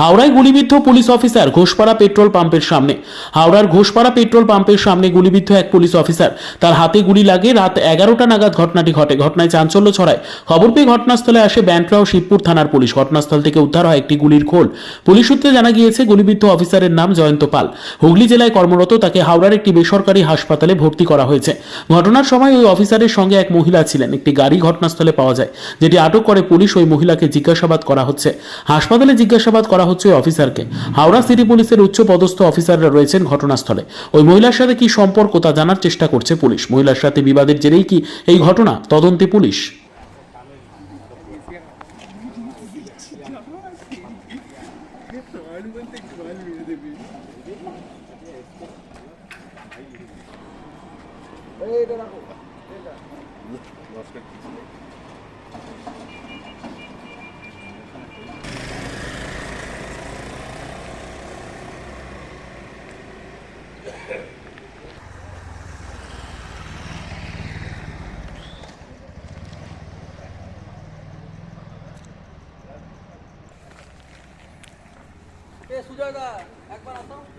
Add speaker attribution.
Speaker 1: হাওড়ায় গুলিবিদ্ধ police officer Ghoshpara petrol পাম্পের সামনে। হাওড়ার ঘোষপাড়া পেট্রোল পাম্পের সামনে গুলিবিদ্ধ এক পুলিশ অফিসার। তার হাতে গুলি লাগে রাত এগারোটা নাগাদ ঘটনাটি ঘটে। ঘটনায় চাঞ্চল্য ছড়ায়। খবর পেয়ে ঘটনাস্থলে আসে ব্যান্টরা শিবপুর থানার পুলিশ। ঘটনাস্থল থেকে উদ্ধার হয় একটি গুলির খোল। পুলিশ সূত্রে জানা গিয়েছে, গুলিবিদ্ধ অফিসারের নাম জয়ন্ত পাল। হুগলি জেলায় কর্মরত, তাকে হাওড়ার একটি বেসরকারি হাসপাতালে ভর্তি করা হয়েছে। ঘটনার সময় ওই অফিসারের সঙ্গে এক মহিলা ছিলেন। একটি গাড়ি ঘটনাস্থলে পাওয়া যায়, যেটি আটক করে পুলিশ ওই মহিলাকে জিজ্ঞাসাবাদ করা হচ্ছে। হাসপাতালে জিজ্ঞাসাবাদ করা হচ্ছে ওই অফিসারকে। হাওড়া সিটি পুলিশের উচ্চ পদস্থ অফিসাররা রয়েছেন ঘটনাস্থলে। ওই মহিলার সাথে কি সম্পর্ক তা জানার চেষ্টা করছে পুলিশ। মহিলার সাথে বিবাদের জেরেই কি এই ঘটনা? তদন্তে পুলিশ।
Speaker 2: সুজয় দা একবার আসো
Speaker 1: তা